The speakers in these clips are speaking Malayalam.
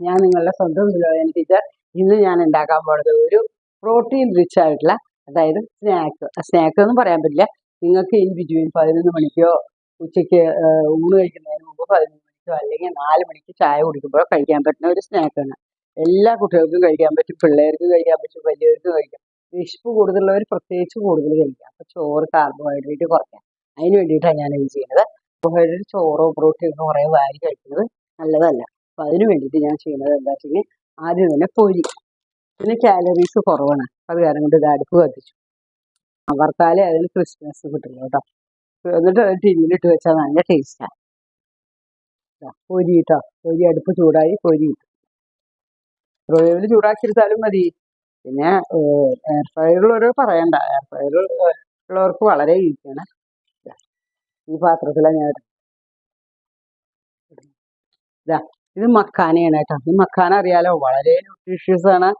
ഞാൻ നിങ്ങളുടെ സ്വന്തം വിലോയൻ ടീച്ചർ ഇന്ന് ഞാൻ ഉണ്ടാക്കാൻ പോണത് ഒരു പ്രോട്ടീൻ റിച്ച് ആയിട്ടുള്ള അതായത് സ്നാക്ക് സ്നാക്ക് എന്ന് പറയാൻ പറ്റില്ല. നിങ്ങൾക്ക് ഇൻ ബിറ്റ്വീൻ പതിനൊന്ന് മണിക്കോ ഉച്ചയ്ക്ക് ഊണ് കഴിക്കുന്നതിന് മുമ്പ് പതിനൊന്ന് മണിക്കോ അല്ലെങ്കിൽ നാല് മണിക്ക് ചായ കുടിക്കുമ്പോഴോ കഴിക്കാൻ പറ്റുന്ന ഒരു സ്നാക്കാണ് എല്ലാ കുട്ടികൾക്കും കഴിക്കാൻ പറ്റും പിള്ളേർക്ക് കഴിക്കാൻ പറ്റും വലിയവർക്കും കഴിക്കാം. വിശപ്പ് കൂടുതലുള്ളവർ പ്രത്യേകിച്ച് കൂടുതൽ കഴിക്കാം. അപ്പോൾ ചോറ് കാർബോഹൈഡ്രേറ്റ് കുറയ്ക്കാം. അതിന് വേണ്ടിയിട്ടാണ് ഞാൻ ഇത് ചെയ്യുന്നത്. കാർബോഹൈഡ്രേറ്റ് ചോറോ പ്രോട്ടീനോ കുറേ വാരി കഴിക്കുന്നത് നല്ലതല്ല. അപ്പം അതിന് വേണ്ടിയിട്ട് ഞാൻ ചെയ്യുന്നത് എന്താ വെച്ചെങ്കിൽ ആദ്യം തന്നെ പൊരി പിന്നെ കാലറീസ് കുറവാണ്. അത് കാരണം കൊണ്ട് ഇത് അടുപ്പ് കത്തിച്ചു. അവർക്കാലെ അതിന് ക്രിസ്മസ് കിട്ടുള്ളൂ കേട്ടോ. എന്നിട്ട് അത് ടിന്നിലിട്ട് വെച്ചാൽ നല്ല ടേസ്റ്റാണ് പൊരി കേട്ടോ. പൊരി അടുപ്പ് ചൂടായി പൊരി മൈക്രോവേവിൽ ചൂടാക്കിയെടുത്താലും മതി. പിന്നെ എയർ ഫ്രയറിലുള്ളവർ പറയണ്ട. എയർ ഫ്രയർ ഉള്ളവർക്ക് വളരെ ഈസിയാണ് ഈ പാത്രത്തിലാണ് ഞാൻ ഇത് മക്കാനയാണ് കേട്ടോ. ഈ മക്കാന അറിയാലോ? വളരെ ന്യൂട്രീഷ്യസ് ആണ്.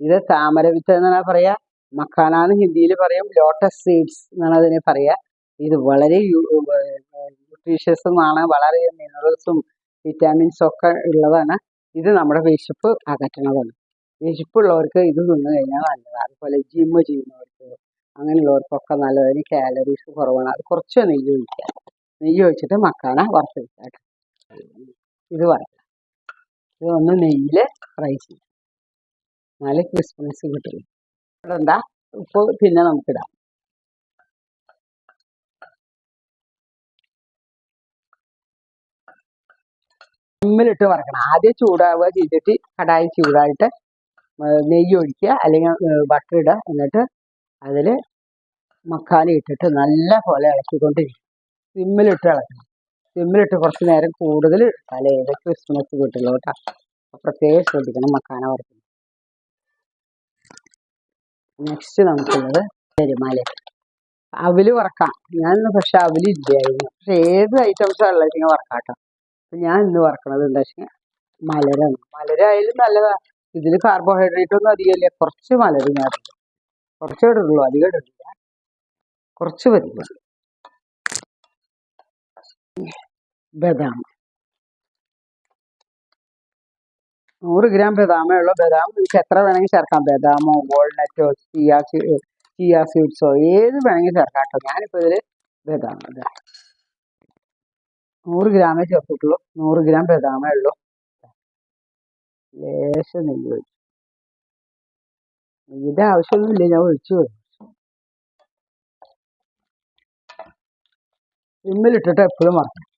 ഇത് താമര വിത്ത് എന്നാണ് പറയാ. മക്കാന എന്ന് ഹിന്ദിയിൽ പറയും ലോട്ടസ് സീഡ്സ് എന്നാണ് അതിനെ പറയാ. ഇത് വളരെ ന്യൂട്രീഷ്യസുമാണ് വളരെ മിനറൽസും വിറ്റാമിൻസും ഒക്കെ ഉള്ളതാണ്. ഇത് നമ്മുടെ വിശപ്പ് അകറ്റണതാണ് വിശപ്പുള്ളവർക്ക് ഇത് തിന്നു കഴിഞ്ഞാൽ നല്ലതാണ്. അതുപോലെ ജിമ്മ് ചെയ്യുന്നവർക്ക് അങ്ങനെയുള്ളവർക്കൊക്കെ നല്ലതിന് കാലറീസ് കുറവാണ്. അത് കുറച്ച് നെയ്യ് ഒഴിക്കുക നെയ്യ് ഒഴിച്ചിട്ട് മക്കാന വറുത്തെടുക്കാം ഇത് വറുക്കുക ഒന്ന് നെയ്യിൽ ഫ്രൈ ചെയ്യും. നാല് ക്രിസ്മസ് കിട്ടുള്ളൂ ഇവിടെ എന്താ ഉപ്പ് പിന്നെ നമുക്കിടാം സിമ്മിലിട്ട് വറക്കണം. ആദ്യം ചൂടാവുക ചെയ്തിട്ട് കടായി ചൂടായിട്ട് നെയ്യ് ഒഴിക്കുക അല്ലെങ്കിൽ ബട്ടർ ഇടുക. എന്നിട്ട് അതിൽ മക്കാലി ഇട്ടിട്ട് നല്ല പോലെ ഇളക്കിക്കൊണ്ടിരിക്കും സിമ്മിലിട്ട് ഇളക്കണം. സിമ്മിലിട്ട് കുറച്ച് നേരം കൂടുതൽ ഇട്ടാലേ ഏത് ക്രിസ്മസ് കിട്ടുള്ളൂ കേട്ടോ. പ്രത്യേകം ശ്രദ്ധിക്കണം മക്കാന വറുക്കുന്നത് നെക്സ്റ്റ് നമുക്കുള്ളത് പെരുമാല. അവൽ വറക്കാം. ഞാൻ ഇന്ന് പക്ഷെ അവൽ ഇല്ലായിരുന്നു. പക്ഷെ ഏത് ഐറ്റംസ് ഉള്ളതെങ്കിൽ വറക്കാം കേട്ടോ. ഞാൻ ഇന്ന് വറക്കണത് എന്താ വെച്ചാൽ മലരാണ്. മലരായാലും നല്ലതാ. ഇതിൽ കാർബോഹൈഡ്രേറ്റ് ഒന്നും അധികമില്ല. കുറച്ച് മലര് ഞാൻ കുറച്ചേ ഇടുള്ളൂ. അധികം ഇടില്ല കുറച്ച് മതി. ബദാം. നൂറ് ഗ്രാം ബദാമേ ഉള്ളൂ. ബദാം നിങ്ങൾക്ക് എത്ര വേണമെങ്കിൽ ചേർക്കാം. ബദാമോ വാൾനട്ടോ ചിയ ചിയ സീഡ്സോ ഏത് വേണമെങ്കിൽ ചേർക്കാം കേട്ടോ. ഞാനിപ്പോൾ ഇതിൽ ബദാം നൂറ് ഗ്രാമേ ചേർത്തിട്ടുള്ളൂ. നൂറ് ഗ്രാം ബദാമേ ഉള്ളൂ. ലേശം നെയ്യ് ഒഴിച്ചു. നെയ്യുടെ ആവശ്യമൊന്നുമില്ല. ഞാൻ ഒഴിച്ചു പോയി സിമ്മിലിട്ടിട്ട് എപ്പോഴും മറക്കണം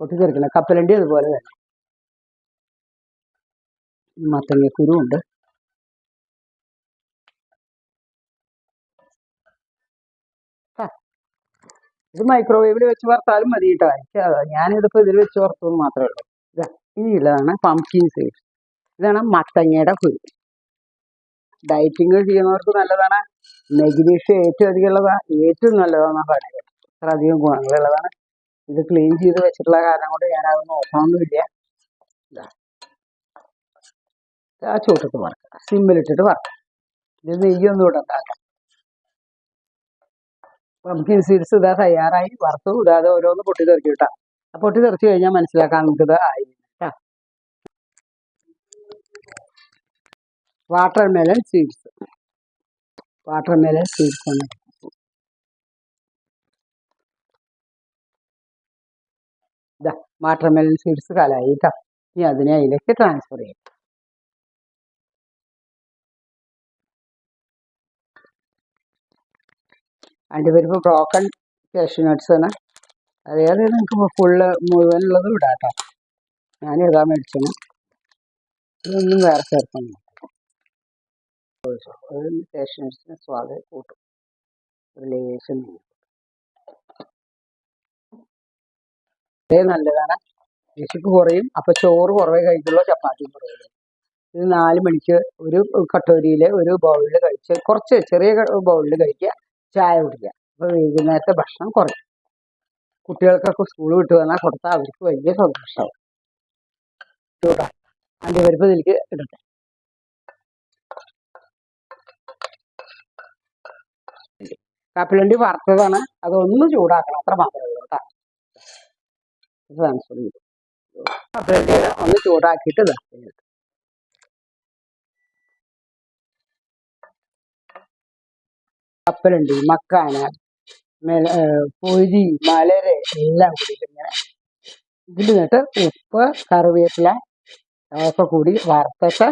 പൊട്ടിത്തെറിക്കണം കപ്പലണ്ടി അതുപോലെ തന്നെ. മത്തങ്ങക്കുരു ഉണ്ട് ഇത് മൈക്രോവേവിൽ വെച്ച് വറുത്താലും മതി കേട്ടോ. എനിക്ക് ഞാനിതിപ്പോ ഇതിൽ വെച്ച് വറുത്തു മാത്രമേ ഉള്ളൂ. ഇതാ ഇനിയുള്ളതാണ് പംകിൻ സീഡ്സ് ഇതാണ് മത്തങ്ങയുടെ കുരു. ഡയറ്റിങ് ചെയ്യുന്നവർക്ക് നല്ലതാണ്. മെഗ്നീഷ്യം ഏറ്റവും അധികം ഉള്ളതാ. ഏറ്റവും നല്ലതാണ് പറയുന്നത്. അത്ര അധികം ഗുണങ്ങളുള്ളതാണ്. ഇത് ക്ലീൻ ചെയ്ത് വെച്ചിട്ടുള്ള കാരണം കൊണ്ട് ഞാൻ അത് നോക്കണമെന്നില്ല ഇതാ. ആ ചൂട്ടത്ത് വറക്കാം സിമ്മിലിട്ടിട്ട് വറക്കാം ഇത് നെയ്യൊന്നും ഇവിടെ ഉണ്ടാക്കാം. പംകിൻ സീഡ്സ് ഇതാ തയ്യാറായി. വറുത്തു ഇതാതെ ഓരോന്ന് പൊട്ടി തെറിച്ചു കേട്ടോ. ആ പൊട്ടി തെറിച്ച് കഴിഞ്ഞാൽ മനസ്സിലാക്കാൻ നമുക്കിത് ആയി കേട്ടോ. Water melon seeds water melon seeds ആണ്. ഇതാ സീഡ്സ് കലായി കേട്ടോ ഇനി അതിനെ അതിലേക്ക് ട്രാൻസ്ഫർ ചെയ്യാം. അണ്ടിപ്പരിപ്പ് ബ്രോക്കൺ കാഷ്യൂ നട്ട്സ് ആണ്. അതായത് നിങ്ങൾക്ക് ഫുള്ള് മുഴുവനുള്ളതും ഇടാം കേട്ടോ ഞാൻ ഇടാൻ മേടിച്ചാണ് ഇതൊന്നും വേറെ ചേർക്കുന്നു കാഷ്യൂ നട്ട്സിന് സ്വാദ് കൂട്ടും. ഒരു ലേശം വളരെ നല്ലതാണ്. വിശപ്പ് കുറയും. അപ്പൊ ചോറ് കുറവേ കഴിക്കുള്ളൂ ചപ്പാത്തിയും കുറയുള്ളൂ ഇത് നാല് മണിക്ക് ഒരു കട്ടോരിയിൽ ഒരു ബൗളിൽ കഴിച്ച് കുറച്ച് ചെറിയ ബൗളിൽ കഴിക്കുക ചായ കുടിക്കുക. അപ്പൊ വൈകുന്നേരത്തെ ഭക്ഷണം കുറയും. കുട്ടികൾക്കൊക്കെ സ്കൂൾ വിട്ട് വന്നാൽ കൊടുത്താൽ അവർക്ക് വലിയ സന്തോഷമാവും അതിന്റെ അണ്ടിപ്പരിപ്പ് ഇതിലേക്ക് ഇടട്ടെ. കപ്പലണ്ടി വറുത്തതാണ്. അതൊന്ന് ചൂടാക്കണം അത്ര മാത്രമേ ഒന്ന് ചൂടാക്കിയിട്ട്. കപ്പലുണ്ട് മക്കാന പൊരി മലര് എല്ലാം കൂടി ഇങ്ങനെ ഇതിൽ നിന്നിട്ട് ഉപ്പ് കറിവേപ്പില ഒക്കെ കൂടി വറുത്തിട്ട്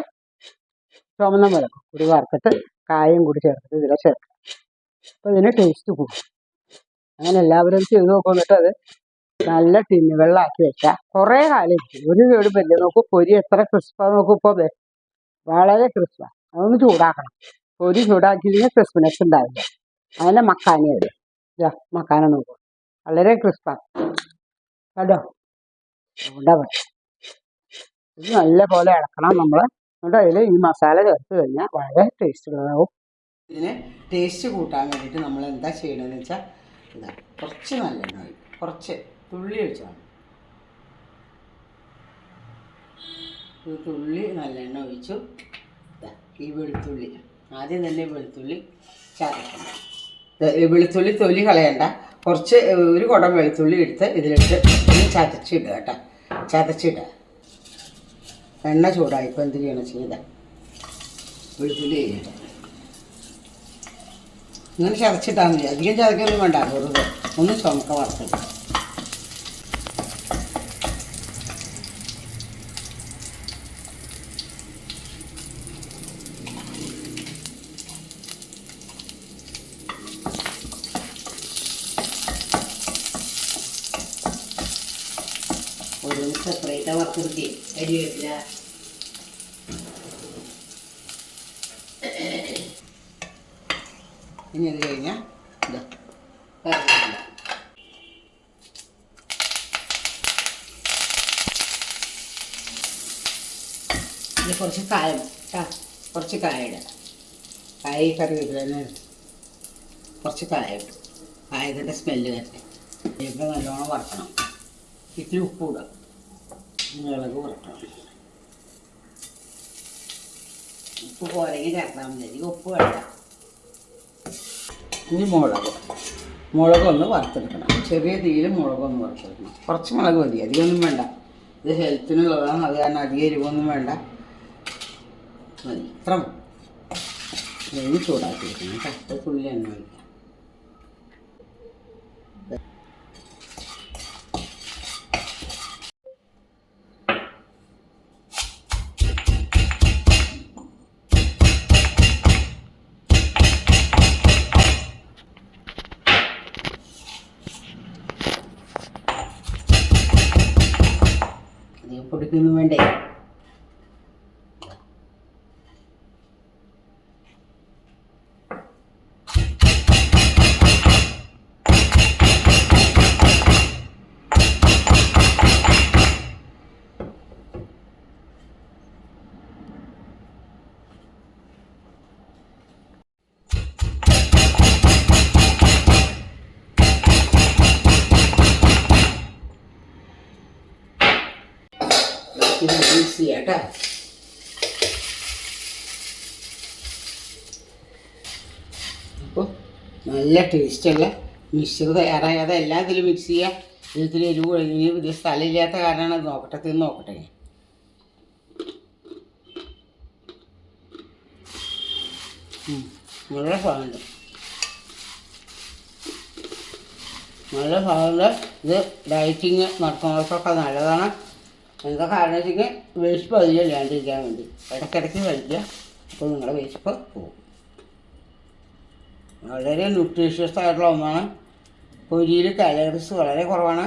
ചുമന്ന മുളക് കൂടി വറുത്തിട്ട് കായും കൂടി ചേർത്തിട്ട് ഇതിലെ ചേർക്കാം അപ്പോൾ ഇതിന് ടേസ്റ്റ് കൂടും. അങ്ങനെ എല്ലാവരും ചെയ്ത് നോക്കുന്നിട്ട് അത് നല്ല ടിന്നുകളിലാക്കി വെച്ചാൽ കുറേ കാലം ഒരു കേട് പറ്റില്ല നോക്കൂ പൊരി എത്ര ക്രിസ്പാ നോക്കൂ ഇപ്പോൾ ദേ. വളരെ ക്രിസ്പാ അതൊന്ന് ചൂടാക്കണം. പൊരി ചൂടാക്കിയില്ലെങ്കിൽ ക്രിസ്പിനെസ് ഉണ്ടാവില്ല. അതിന്റെ മക്കാനി വരും ഇതാ മക്കാന നോക്കൂ. വളരെ ക്രിസ്പ കേട്ടോ ചൂടാ ഇത് നല്ല പോലെ ഇളക്കണം നമ്മൾ എന്നിട്ട് അതിൽ ഈ മസാല ചേർത്ത് കഴിഞ്ഞാൽ വളരെ ടേസ്റ്റ് ഉള്ളതാവും. ഇതിന് ടേസ്റ്റ് കൂട്ടാൻ വേണ്ടിയിട്ട് നമ്മൾ എന്താ ചെയ്യണമെന്ന് വെച്ചാൽ കുറച്ച് ഒഴിക്കും. കുറച്ച്. തുള്ളി ഒഴിച്ചാണ് ഒരു തുള്ളി നല്ലെണ്ണ ഒഴിച്ചു. ഈ വെളുത്തുള്ളി. ആദ്യം തന്നെ വെളുത്തുള്ളി ചതക്കണം. വെളുത്തുള്ളി തൊലി കളയണ്ട. കുറച്ച് ഒരു കുടം വെളുത്തുള്ളി എടുത്ത് ഇതിലിട്ട് ഒന്ന് ചതച്ചിടുക കേട്ടോ. ചതച്ചിടുക. എണ്ണ ചൂടായി. ഇപ്പോൾ എന്ത് ചെയ്യണം? ചെയ്ത വെളുത്തുള്ളി ഇങ്ങനെ ചതച്ചിട്ടാൽ മതി. അധികം ചതക്കൊന്നും വേണ്ട. വെറുതെ. ഒന്ന് ചുമക്ക വറുത്തിട്ട് ഒരു സെപ്പറേറ്റ് വറുത്തെടുക്കി അരി വെക്കില്ല ഇനി അത് കഴിഞ്ഞാൽ ഇതാ ഇത് കുറച്ച് കായം കേട്ടോ കുറച്ച് കായ ഇടാം. കായ കറിവേപ്പില കുറച്ച് കായ ഇട്ടു സ്മെല്ല് വരട്ടെ. ഇപ്പം നല്ലോണം വറക്കണം. ഇത്തിരി ഉപ്പ് ഇടാം മുളക് കുറക്കണം ഉപ്പ് പോരെങ്കിൽ ചേർത്താൽ മതി ഉപ്പ് വേണ്ട ഇനി മുളക്. മുളകൊന്ന് വറുത്തെടുക്കണം. ചെറിയ തീയിൽ മുളകൊന്ന് വറുത്തെടുക്കണം. കുറച്ച് മുളക് മതി. അധികമൊന്നും വേണ്ട. ഇത് ഹെൽത്തിനുള്ളതാണ് അത് കാരണം അധികം എരിവൊന്നും വേണ്ട. മതി. ഇത്ര മതി. ചൂടാക്കി വെക്കണം കട്ട തുള്ളി എണ്ണ ഒഴിക്കാം. അധികം വേണ്ടേ? ഇത് ചെയ്യാം കേട്ടോ അപ്പോൾ നല്ല ടേസ്റ്റുള്ള മിക്സർ തയ്യാറായാതെ. എല്ലാ ഇതിലും മിക്സ് ചെയ്യുക ഇതിൽ എരിവ് കഴിഞ്ഞ് ഇത് സ്ഥലമില്ലാത്ത കാരണമാണ് നോക്കട്ടെ തിന്ന് നോക്കട്ടെ. നല്ല സാധനം. നല്ല സാധനം. ഇത് ഡയറ്റിങ് നടത്തുന്നവർക്കൊക്കെ നല്ലതാണ്. എന്താ കാരണം വെച്ചെങ്കിൽ വിശപ്പ് അധികം ഇല്ലാണ്ടിരിക്കാൻ വേണ്ടി. ഇടയ്ക്കിടയ്ക്ക് കഴിക്കുക. അപ്പോൾ നിങ്ങളുടെ വിശപ്പ് പോകും. വളരെ ന്യൂട്രീഷ്യസ് ആയിട്ടുള്ള ഒന്നാണ്. പൊരിയിൽ കാലറീസ് വളരെ കുറവാണ്.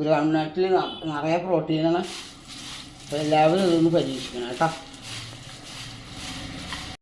ഗ്രൗണ്ട് നട്ടിൽ നിറയെ പ്രോട്ടീനാണ് അപ്പോൾ എല്ലാവരും ഇതൊന്ന് പരീക്ഷിക്കണം കേട്ടോ.